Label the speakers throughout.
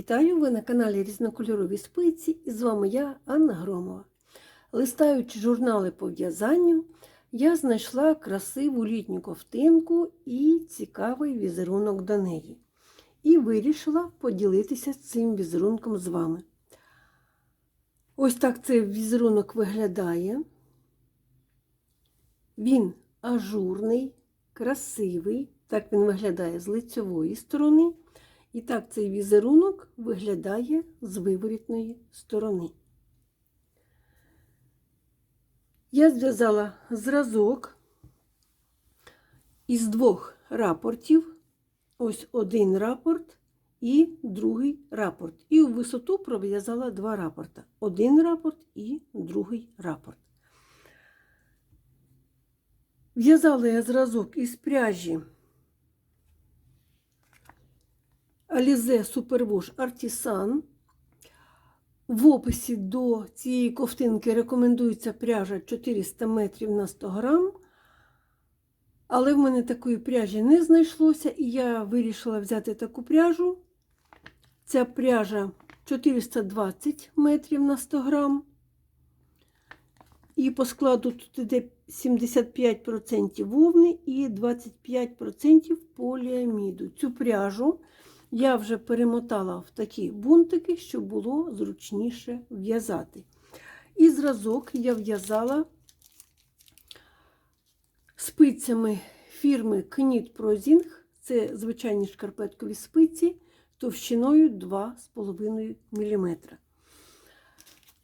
Speaker 1: Вітаю! Ви на каналі Різнокольорові спиці і з вами я, Анна Громова. Листаючи журнали по в'язанню, я знайшла красиву літню ковтинку і цікавий візерунок до неї. І вирішила поділитися цим візерунком з вами. Ось так цей візерунок виглядає. Він ажурний, красивий. Так він виглядає з лицьової сторони. І так цей візерунок виглядає з виворітної сторони. Я зв'язала зразок із двох рапортів. Ось один рапорт і другий рапорт. І у висоту пров'язала два рапорта. Один рапорт і другий рапорт. В'язала я зразок із пряжі Alize Superwash Artisan. В описі до цієї ковтинки рекомендується пряжа 400 метрів на 100 грам. Але в мене такої пряжі не знайшлося, і я вирішила взяти таку пряжу. Ця пряжа 420 метрів на 100 грам. І по складу тут йде 75% вовни і 25% поліаміду. Цю пряжу я вже перемотала в такі бунтики, щоб було зручніше в'язати. І зразок я в'язала спицями фірми Knit Prozing. Це звичайні шкарпеткові спиці товщиною 2,5 мм.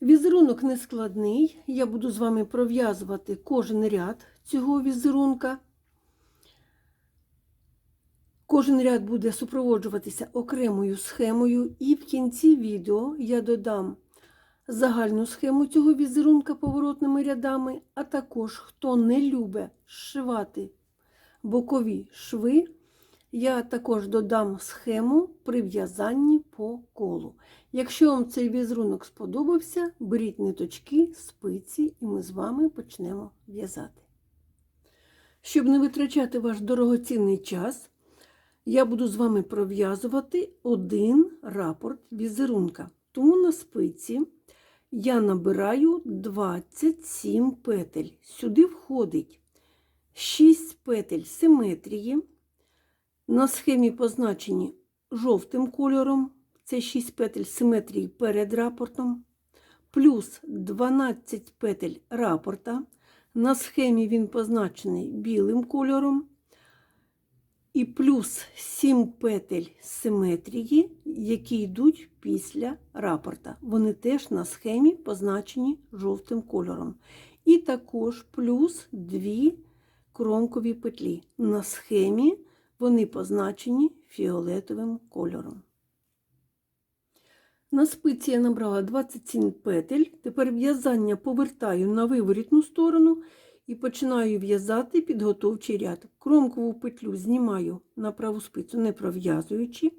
Speaker 1: Візерунок не складний. Я буду з вами пров'язувати кожен ряд цього візерунка. Кожен ряд буде супроводжуватися окремою схемою, і в кінці відео я додам загальну схему цього візерунка поворотними рядами, а також, хто не любить зшивати бокові шви, я також додам схему при в'язанні по колу. Якщо вам цей візерунок сподобався, беріть ниточки, спиці, і ми з вами почнемо в'язати. Щоб не витрачати ваш дорогоцінний час, я буду з вами пров'язувати один рапорт візерунка. Тому на спиці я набираю 27 петель. Сюди входить 6 петель симетрії. На схемі позначені жовтим кольором. Це 6 петель симетрії перед рапортом, плюс 12 петель рапорта. На схемі він позначений білим кольором. І плюс 7 петель симетрії, які йдуть після рапорта. Вони теж на схемі позначені жовтим кольором. І також плюс 2 кромкові петлі. На схемі вони позначені фіолетовим кольором. На спиці я набрала 27 петель. Тепер в'язання повертаю на виворітну сторону і починаю в'язати підготовчий ряд. Кромкову петлю знімаю на праву спицю, не пров'язуючи.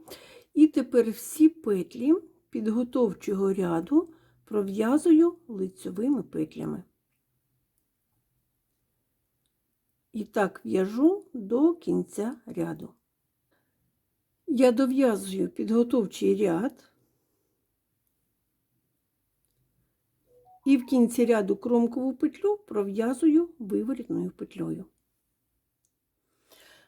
Speaker 1: І тепер всі петлі підготовчого ряду пров'язую лицьовими петлями. І так в'яжу до кінця ряду. Я дов'язую підготовчий ряд. І в кінці ряду кромкову петлю пров'язую виворітною петлею.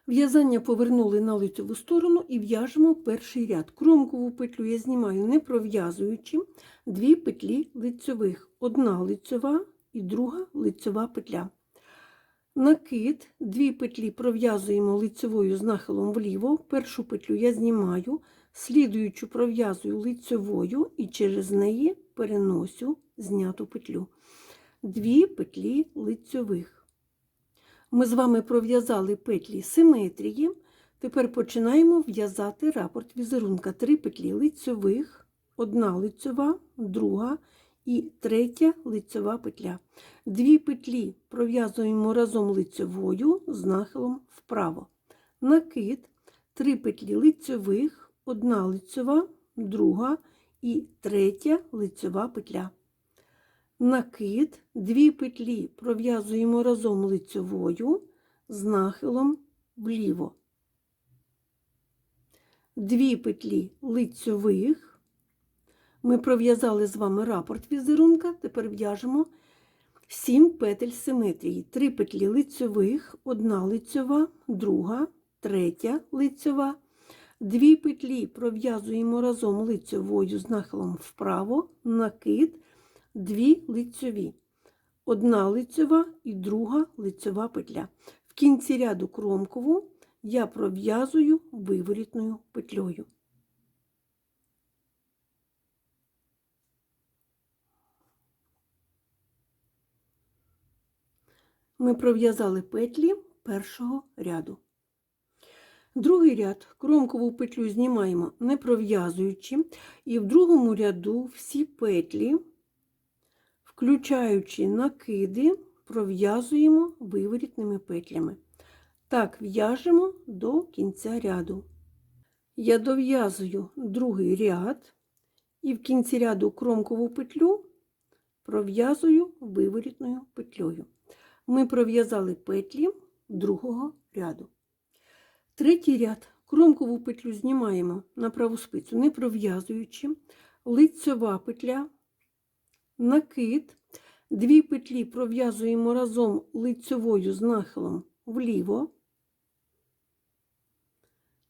Speaker 1: В'язання повернули на лицеву сторону і в'яжемо перший ряд. Кромкову петлю я знімаю не пров'язуючи дві петлі лицьових. Одна лицьова і друга лицьова петля. Накид, дві петлі пров'язуємо лицевою з нахилом вліво. Першу петлю я знімаю, слідуючу пров'язую лицевою і через неї переносю зняту петлю. Дві петлі лицьових. Ми з вами пров'язали петлі симетрії. Тепер починаємо в'язати рапорт візерунка. Три петлі лицьових, одна лицьова, друга і третя лицьова петля. Дві петлі пров'язуємо разом лицьовою з нахилом вправо. Накид, три петлі лицьових, одна лицьова, друга і третя лицьова петля. Накид, дві петлі пров'язуємо разом лицьовою з нахилом вліво. дві петлі лицьових. Ми пров'язали з вами рапорт візерунка, тепер в'яжемо 7 петель симетрії. 3 петлі лицьових, одна лицьова, друга, третя лицьова. Дві петлі пров'язуємо разом лицьовою з нахилом вправо, накид, дві лицьові. Одна лицьова і друга лицьова петля. В кінці ряду кромкову я пров'язую виворітною петлею. Ми пров'язали петлі першого ряду. Другий ряд кромкову петлю знімаємо не пров'язуючи, і в другому ряду всі петлі, включаючи накиди, пров'язуємо виворітними петлями. Так в'яжемо до кінця ряду. Я дов'язую другий ряд і в кінці ряду кромкову петлю пров'язую виворітною петлею. Ми пров'язали петлі другого ряду. Третій ряд кромкову петлю знімаємо на праву спицю, не пров'язуючи, лицьова петля, накид, дві петлі пров'язуємо разом лицьовою з нахилом вліво,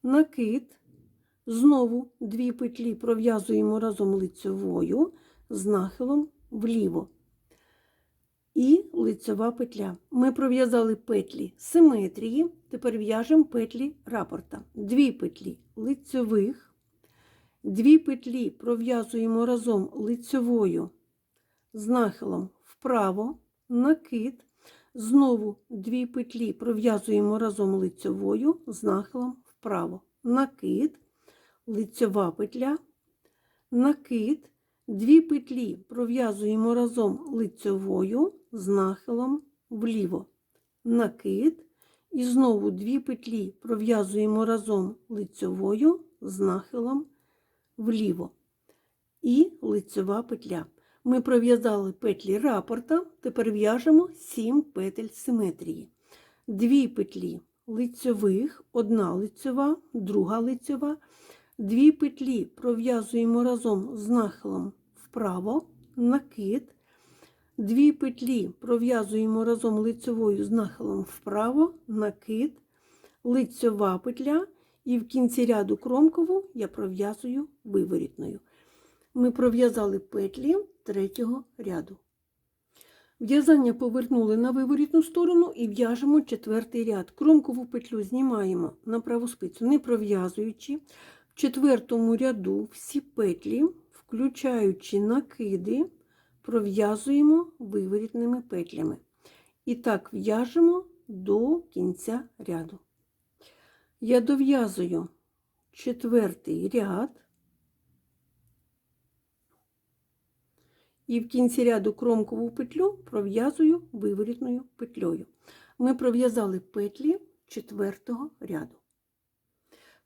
Speaker 1: накид, знову дві петлі пров'язуємо разом лицьовою з нахилом вліво. І лицьова петля. Ми пров'язали петлі симетрії, тепер в'яжемо петлі рапорта. Дві петлі лицьових, дві петлі пров'язуємо разом лицьовою з нахилом вправо, накид, знову дві петлі пров'язуємо разом лицьовою з нахилом вправо, накид, лицьова петля, накид, дві петлі пров'язуємо разом лицьовою з нахилом вліво, накид, і знову дві петлі пров'язуємо разом лицьовою з нахилом вліво. І лицьова петля. Ми пров'язали петлі рапорта, тепер в'яжемо 7 петель симетрії. Дві петлі лицьових, одна лицьова, друга лицьова. Дві петлі пров'язуємо разом з нахилом вправо, накид. Дві петлі пров'язуємо разом лицьовою з нахилом вправо, накид, лицьова петля, і в кінці ряду кромкову я пров'язую виворітною. Ми пров'язали петлі третього ряду. В'язання повернули на виворітну сторону і в'яжемо четвертий ряд. Кромкову петлю знімаємо на праву спицю, не пров'язуючи. В четвертому ряду всі петлі, включаючи накиди, пров'язуємо виворітними петлями. І так в'яжемо до кінця ряду. Я дов'язую четвертий ряд. І в кінці ряду кромкову петлю пров'язую виворітною петлею. Ми пров'язали петлі четвертого ряду.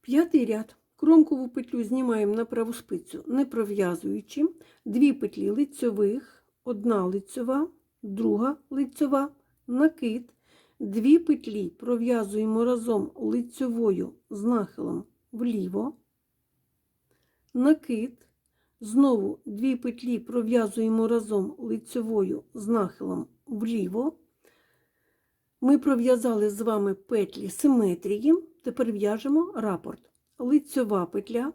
Speaker 1: П'ятий ряд. Кромкову петлю знімаємо на праву спицю, не пров'язуючи, дві петлі лицьових, одна лицьова, друга лицьова, накид, дві петлі пров'язуємо разом лицьовою з нахилом вліво, накид, знову дві петлі пров'язуємо разом лицьовою з нахилом вліво. Ми пров'язали з вами петлі симетрії, тепер в'яжемо рапорт. Лицьова петля,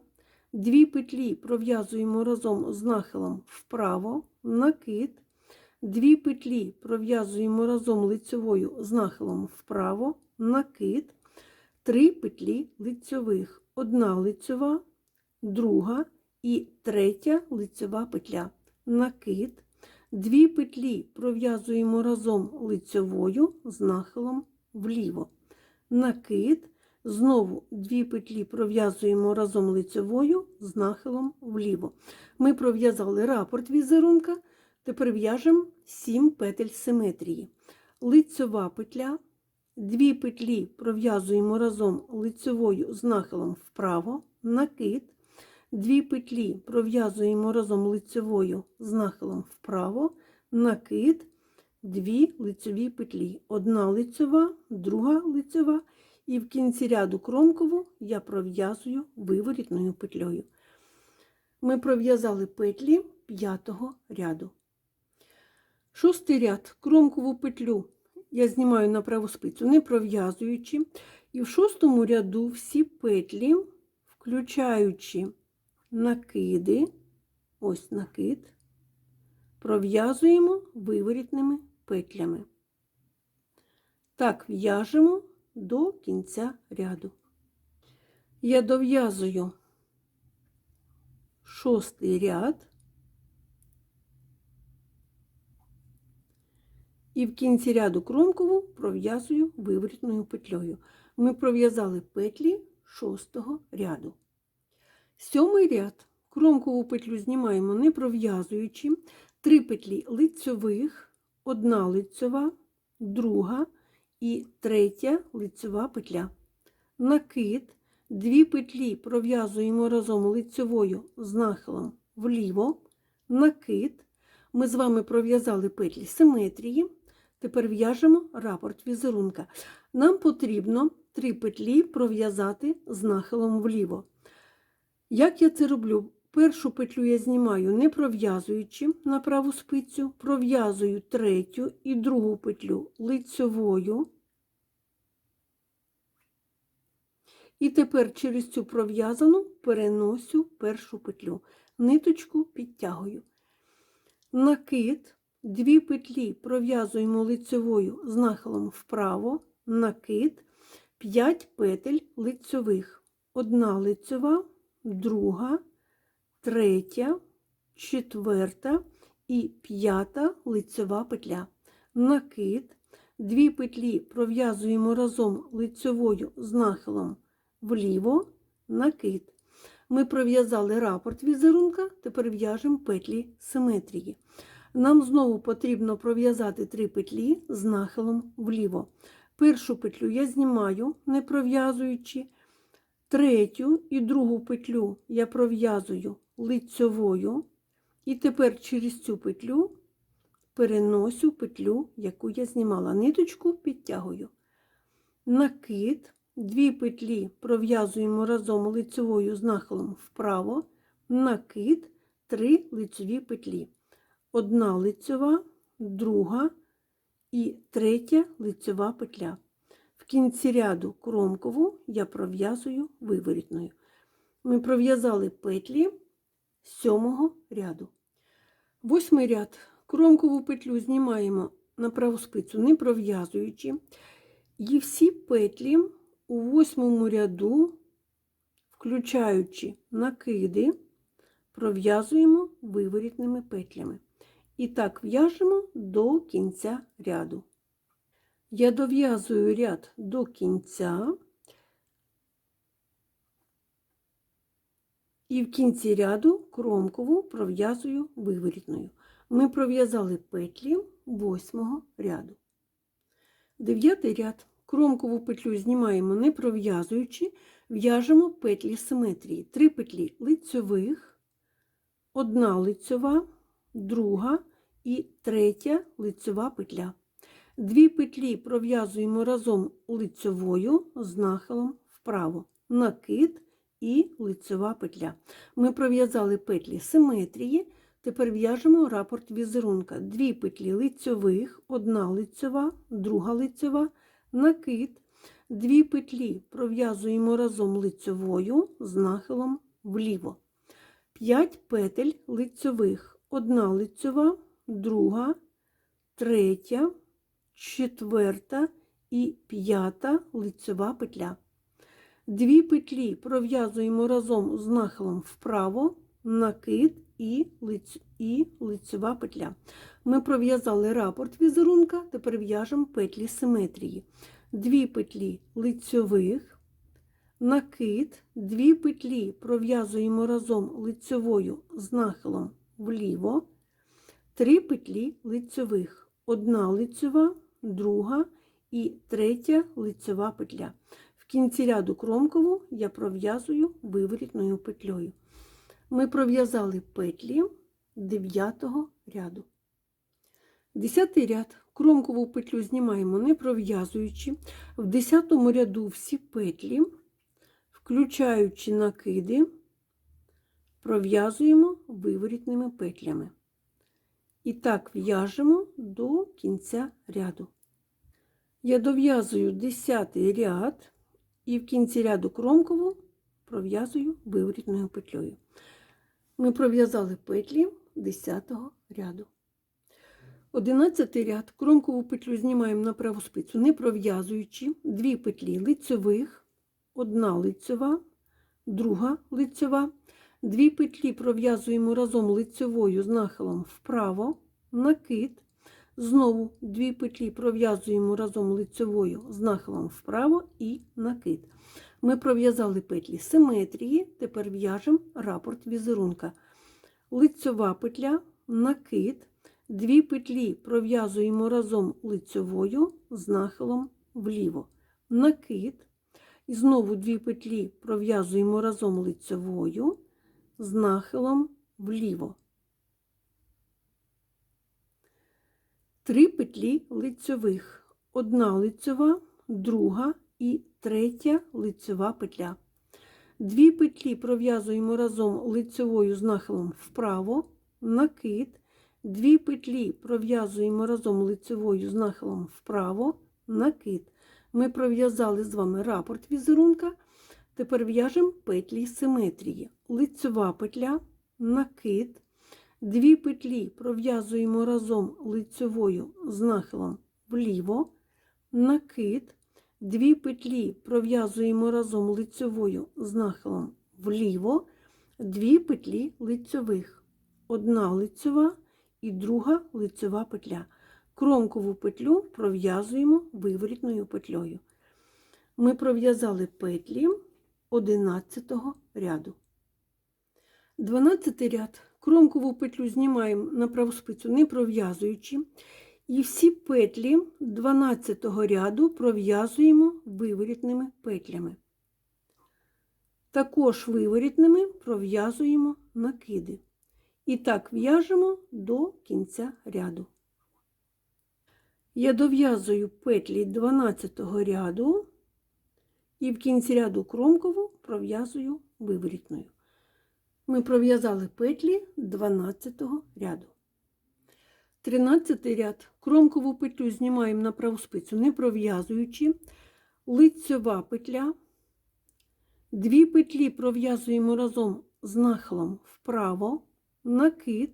Speaker 1: дві петлі пров'язуємо разом з нахилом вправо, накид, дві петлі пров'язуємо разом лицьовою з нахилом вправо, накид, три петлі лицьових, одна лицьова, друга і третя лицьова петля, накид, дві петлі пров'язуємо разом лицьовою з нахилом вліво, накид, Знову дві петлі пров'язуємо разом лицевою з нахилом вліво. Ми пров'язали рапорт візерунка, тепер в'яжемо 7 петель симетрії. Лицьова петля, дві петлі пров'язуємо разом лицевою з нахилом вправо, накид, дві петлі пров'язуємо разом лицевою з нахилом вправо, накид, дві лицеві петлі. Одна лицева, друга лицева І в кінці ряду кромкову я пров'язую виворітною петлею. Ми пров'язали петлі п'ятого ряду. Шостий ряд кромкову петлю я знімаю на праву спицю, не пров'язуючи. І в шостому ряду всі петлі, включаючи накиди, ось накид, пров'язуємо виворітними петлями. Так в'яжемо до кінця ряду. Я дов'язую шостий ряд. І в кінці ряду кромкову пров'язую виворітною петлею. Ми пров'язали петлі шостого ряду. Сьомий ряд кромкову петлю знімаємо не пров'язуючи. Три петлі лицьових, одна лицьова, друга і третя лицьова петля. Накид, дві петлі пров'язуємо разом лицьовою з нахилом вліво, накид. Ми з вами пров'язали петлі симетрії. Тепер в'яжемо рапорт візерунка. Нам потрібно три петлі пров'язати з нахилом вліво. Як я це роблю? Першу петлю я знімаю не пров'язуючи на праву спицю, пров'язую третю і другу петлю лицьовою. І тепер через цю пров'язану переносю першу петлю. Ниточку підтягую. Накид, дві петлі пров'язуємо лицьовою з нахилом вправо, накид, 5 петель лицьових. Одна лицьова, друга, третя, четверта і п'ята лицьова петля. Накид, дві петлі пров'язуємо разом лицьовою з нахилом вліво, накид. Ми пров'язали рапорт візерунка, тепер в'яжемо петлі симетрії. Нам знову потрібно пров'язати три петлі з нахилом вліво. Першу петлю я знімаю, не пров'язуючи. Третю і другу петлю я пров'язую лицьовою. І тепер через цю петлю переносю петлю, яку я знімала. Ниточку підтягую. Накид, дві петлі пров'язуємо разом лицьовою з нахилом вправо, накид, три лицьові петлі. Одна лицьова, друга і третя лицьова петля. Кінці ряду кромкову я пров'язую виворітною. Ми пров'язали петлі сьомого ряду. Восьмий ряд кромкову петлю знімаємо на праву спицю, не пров'язуючи. І всі петлі у восьмому ряду, включаючи накиди, пров'язуємо виворітними петлями. І так в'яжемо до кінця ряду. Я дов'язую ряд до кінця, і в кінці ряду кромкову пров'язую виворітною. Ми пров'язали петлі восьмого ряду. Дев'ятий ряд. Кромкову петлю знімаємо не пров'язуючи, в'яжемо петлі симетрії. Три петлі лицьових, одна лицьова, друга і третя лицьова петля. Дві петлі пров'язуємо разом лицьовою з нахилом вправо, накид і лицьова петля. Ми пров'язали петлі симетрії, тепер в'яжемо рапорт візерунка. Дві петлі лицьових, одна лицьова, друга лицьова, накид, дві петлі пров'язуємо разом лицьовою з нахилом вліво. 5 петель лицьових, одна лицьова, друга, третя, четверта і п'ята лицьова петля. Дві петлі пров'язуємо разом з нахилом вправо, накид і, лиць, і лицьова петля. Ми пров'язали рапорт візерунка, тепер в'яжемо петлі симетрії. Дві петлі лицьових, накид, дві петлі пров'язуємо разом лицьовою з нахилом вліво, три петлі лицьових, одна лицьова, друга і третя лицьова петля. В кінці ряду кромкову я пров'язую виворітною петлею. Ми пров'язали петлі 9 ряду. Десятий ряд. Кромкову петлю знімаємо не пров'язуючи. В десятому ряду всі петлі, включаючи накиди, пров'язуємо виворітними петлями. І так в'яжемо до кінця ряду. Я дов'язую 10 ряд і в кінці ряду кромкову пров'язую виворітною петлею. Ми пров'язали петлі 10 ряду. 11 ряд кромкову петлю знімаємо на праву спицю, не пров'язуючи дві петлі лицьових, одна лицьова, друга лицьова. Дві петлі пров'язуємо разом лицьовою з нахилом вправо, накид. Знову дві петлі пров'язуємо разом лицьовою з нахилом вправо і накид. Ми пров'язали петлі симетрії, тепер в'яжемо рапорт візерунка. Лицьова петля, накид. Дві петлі пров'язуємо разом лицьовою з нахилом вліво. Накид. І знову дві петлі пров'язуємо разом лицьовою з нахилом вліво. Три петлі лицьових. Одна лицьова, друга і третя лицьова петля. Дві петлі пров'язуємо разом лицьовою з нахилом вправо, накид. Дві петлі пров'язуємо разом лицьовою з нахилом вправо, накид. Ми пров'язали з вами рапорт візерунка. Тепер в'яжемо петлі симетрії. Лицьова петля, накид. Дві петлі пров'язуємо разом лицьовою з нахилом вліво, накид. Дві петлі пров'язуємо разом лицьовою з нахилом вліво, дві петлі лицьових. Одна лицьова і друга лицьова петля. Кромкову петлю пров'язуємо виворітною петлею. Ми пров'язали петлі 11 ряду. 12 ряд. Кромкову петлю знімаємо на праву спицю, не пров'язуючи. І всі петлі 12 ряду пров'язуємо виворітними петлями. Також виворітними пров'язуємо накиди. І так в'яжемо до кінця ряду. Я дов'язую петлі 12 ряду і в кінці ряду кромкову пров'язую виворітною. Ми пров'язали петлі 12 ряду. 13 ряд кромкову петлю знімаємо на праву спицю, не пров'язуючи, лицьова петля. Дві петлі пров'язуємо разом з нахилом вправо, накид.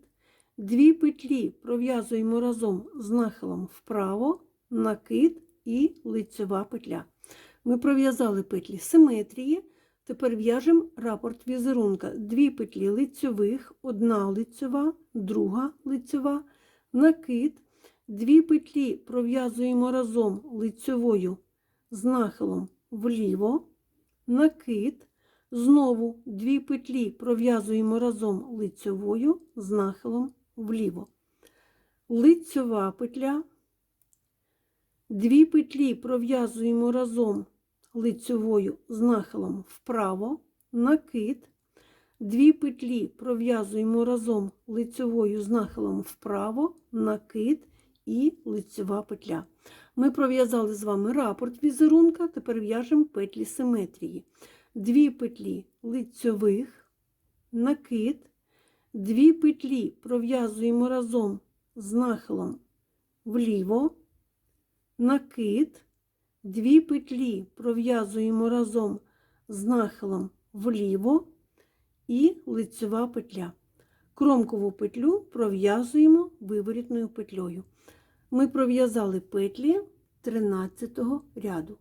Speaker 1: Дві петлі пров'язуємо разом з нахилом вправо, накид і лицьова петля. Ми пров'язали петлі симетрії. Тепер в'яжемо рапорт візерунка. Дві петлі лицьових, одна лицьова, друга лицьова, накид. Дві петлі пров'язуємо разом лицьовою з нахилом вліво, накид. Знову дві петлі пров'язуємо разом лицьовою з нахилом вліво. Лицьова петля. Дві петлі пров'язуємо разом лицьовою з нахилом вправо, накид. Дві петлі пров'язуємо разом лицьовою з нахилом вправо, накид і лицьова петля. Ми пров'язали з вами рапорт візерунка, тепер в'яжемо петлі симетрії. Дві петлі лицьових, накид, дві петлі пров'язуємо разом з нахилом вліво, накид, дві петлі пров'язуємо разом з нахилом вліво і лицьова петля. Кромкову петлю пров'язуємо виворітною петлею. Ми пров'язали петлі 13 ряду.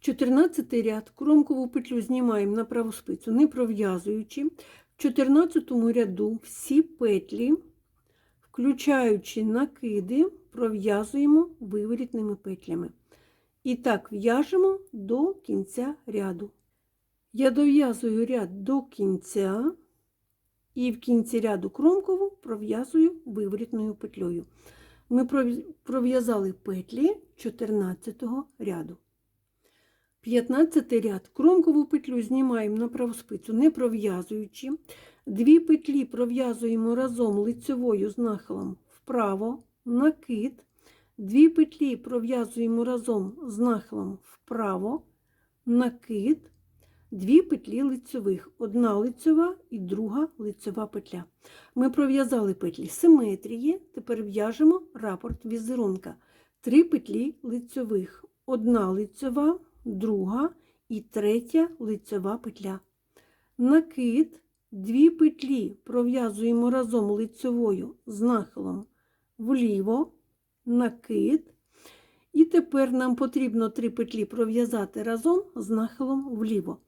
Speaker 1: 14 ряд кромкову петлю знімаємо на праву спицю, не пров'язуючи. В 14 ряду всі петлі, включаючи накиди, пров'язуємо виворітними петлями. І так в'яжемо до кінця ряду. Я дов'язую ряд до кінця і в кінці ряду кромкову пров'язую виворітною петлею. Ми пров'язали петлі 14 ряду. 15 ряд кромкову петлю знімаємо на праву спицю, не пров'язуючи. Дві петлі пров'язуємо разом лицьовою з нахилом вправо, накид, дві петлі пров'язуємо разом з нахилом вправо, накид, дві петлі лицьових, одна лицьова і друга лицьова петля. Ми пров'язали петлі симетрії, тепер в'яжемо рапорт візерунка. Три петлі лицьових, одна лицьова, друга і третя лицьова петля. Накид, дві петлі пров'язуємо разом лицьовою з нахилом вліво, накид. І тепер нам потрібно три петлі пров'язати разом з нахилом вліво.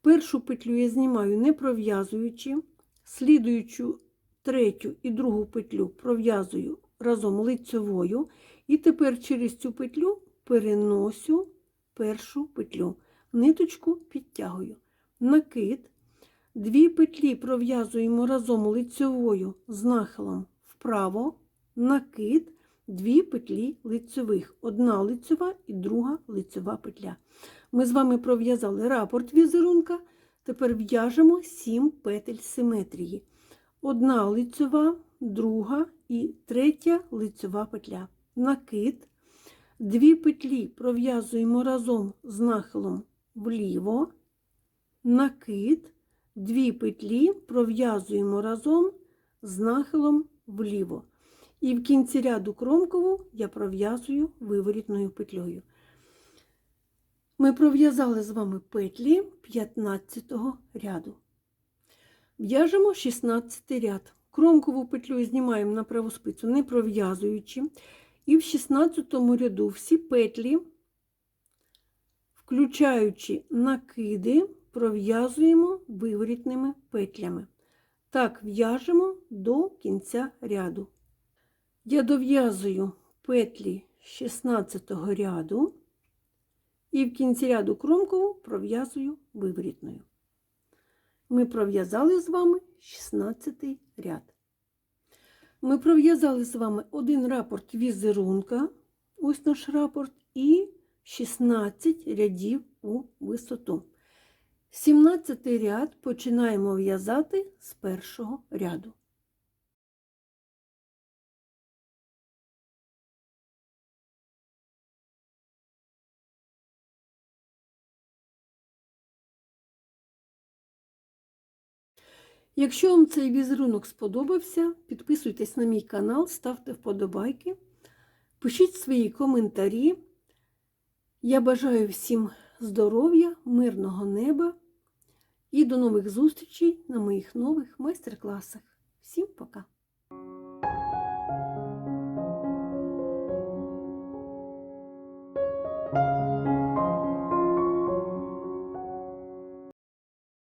Speaker 1: Першу петлю я знімаю не пров'язуючи, слідуючу третю і другу петлю пров'язую разом лицьовою. І тепер через цю петлю переносю першу петлю, ниточку підтягую. Накид, дві петлі пров'язуємо разом лицьовою з нахилом вправо, накид, дві петлі лицьових, одна лицьова і друга лицьова петля. Ми з вами пров'язали рапорт візерунка, тепер в'яжемо 7 петель симетрії. Одна лицьова, друга і третя лицьова петля. Накид, дві петлі пров'язуємо разом з нахилом вліво, накид, дві петлі пров'язуємо разом з нахилом вліво. І в кінці ряду кромкову я пров'язую виворітною петлею. Ми пров'язали з вами петлі 15 ряду. В'яжемо 16 ряд. Кромкову петлю знімаємо на праву спицю, не пров'язуючи. І в 16 ряду всі петлі, включаючи накиди, пров'язуємо виворітними петлями. Так в'яжемо до кінця ряду. Я дов'язую петлі 16 ряду і в кінці ряду кромкову пров'язую виворітною. Ми пров'язали з вами 16 ряд. Ми пров'язали з вами один рапорт візерунка, ось наш рапорт, і 16 рядів у висоту. 17 ряд починаємо в'язати з першого ряду. Якщо вам цей візерунок сподобався, підписуйтесь на мій канал, ставте вподобайки, пишіть свої коментарі. Я бажаю всім здоров'я, мирного неба і до нових зустрічей на моїх нових майстер-класах. Всім пока!